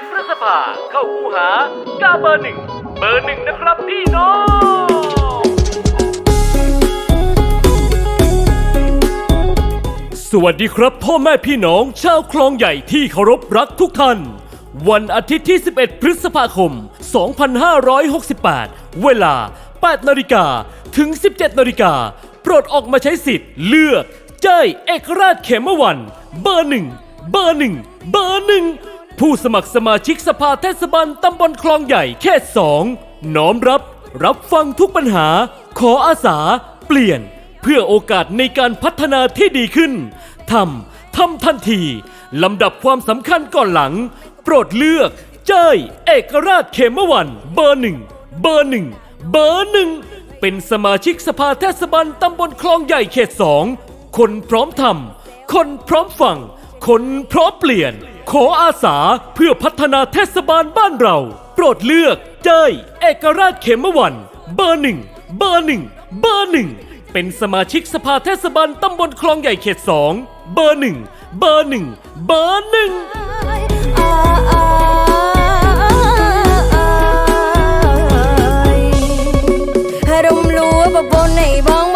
11พฤษภาเข้าคูหากาเบอร์หนึ่งเบอร์หนึ่งนะครับพี่น้องสวัสดีครับพ่อแม่พี่น้องชาวคลองใหญ่ที่เคารพรักทุกท่าน วันอาทิตย์ที่ 11 พฤษภาคม 2568 เวลา 8 นาฬิกาถึง 17 นาฬิกาโปรดออกมาใช้สิทธิ์เลือก เจ้ยเอกราชเขมวัน เบอร์หนึ่ง เบอร์หนึ่ง เบอร์หนึ่ง ผู้สมัครสมาชิกสภาเทศบาลตำบลคลองใหญ่เขตสองน้อมรับ รับฟังทุกปัญหา ขออาสา เปลี่ยน เพื่อโอกาสในการพัฒนาที่ดีขึ้นทำทำทันทีลำดับความสำคัญก่อนหลัง โปรดเลือกเจ้ยเอกราชเขมวัน เบอร์หนึ่งเบอร์หนึ่งเบอร์หนึ่งเป็นสมาชิกสภาเทศบาลตำบลคลองใหญ่เขตสองคนพร้อมทำคนพร้อมฟัง คนพร้อมเปลี่ยน ขออาสาเพื่อพัฒนาเทศบาลบ้านเรา โปรดเลือกเจ้ยเอกราชเขมวัน เบอร์หนึ่งเบอร์หนึ่งเบอร์หนึ่งเป็นสมาชิกสภาเทศบาลตำบลคลองใหญ่เขตสองเบอร์หนึ่งเบอร์หนึ่งเบอร์หนึ่งรมรัวบบนในบ้อง